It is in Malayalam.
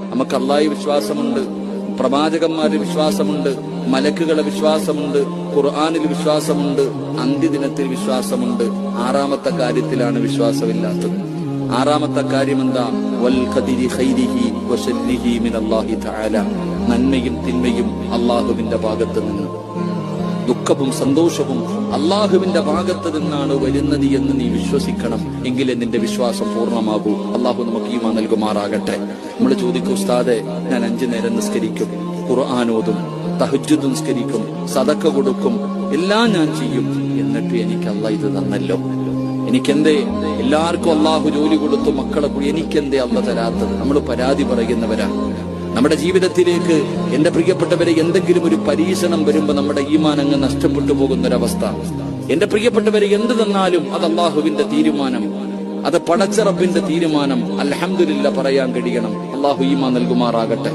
നമുക്ക് അള്ളാഹി വിശ്വാസമുണ്ട് പ്രവാചകന്മാരിൽ വിശ്വാസമുണ്ട് മലക്കുകളെ വിശ്വാസമുണ്ട് ഖുർആാനിൽ വിശ്വാസമുണ്ട് അന്ത്യദിനത്തിൽ വിശ്വാസമുണ്ട്. ആറാമത്തെ കാര്യത്തിലാണ് വിശ്വാസമില്ലാത്തത്. ആറാമത്തെ കാര്യം എന്താ നന്മയും തിന്മയും അള്ളാഹുവിന്റെ ഭാഗത്ത് നിന്ന്. ദുഃഖവും സന്തോഷവും അള്ളാഹുവിന്റെ ഭാഗത്ത് നിന്നാണ് വരുന്നത് എന്ന് നീ വിശ്വസിക്കണം. എങ്കിലേ നിന്റെ വിശ്വാസം പൂർണമാകൂ. അള്ളാഹു നമുക്ക് ഈമാ നൽകുമാറാകട്ടെ. നമ്മൾ ചോദിക്കും ഉസ്താദെ ഞാൻ അഞ്ചു നേരം നിസ്കരിക്കും ഖുർആാനോതും തഹജ്ജുദ് നിസ്കരിക്കും സതക്ക കൊടുക്കും എല്ലാം ഞാൻ ചെയ്യും. എന്നിട്ട് എനിക്ക് അല്ല ഇത് തന്നല്ലോ. എനിക്കെന്തേ എല്ലാവർക്കും അള്ളാഹു ജോലി കൊടുത്തു മക്കളെ എനിക്കെന്തേ അല്ല തരാത്തത്? നമ്മൾ പരാതി പറയുന്നവരാ നമ്മുടെ ജീവിതത്തിലേക്ക് എന്റെ പ്രിയപ്പെട്ടവരെ എന്തെങ്കിലും ഒരു പരീക്ഷണം വരുമ്പോൾ നമ്മുടെ ഈമാൻ അങ്ങ് നഷ്ടപ്പെട്ടു പോകുന്നൊരവസ്ഥ. എന്റെ പ്രിയപ്പെട്ടവരെ എന്ത് തന്നാലും അത് അള്ളാഹുവിന്റെ തീരുമാനം. അത് പടച്ചറബിന്റെ തീരുമാനം. അലഹമില്ല പറയാൻ കഴിയണം. അള്ളാഹു ഈമാൻ നൽകുമാറാകട്ടെ.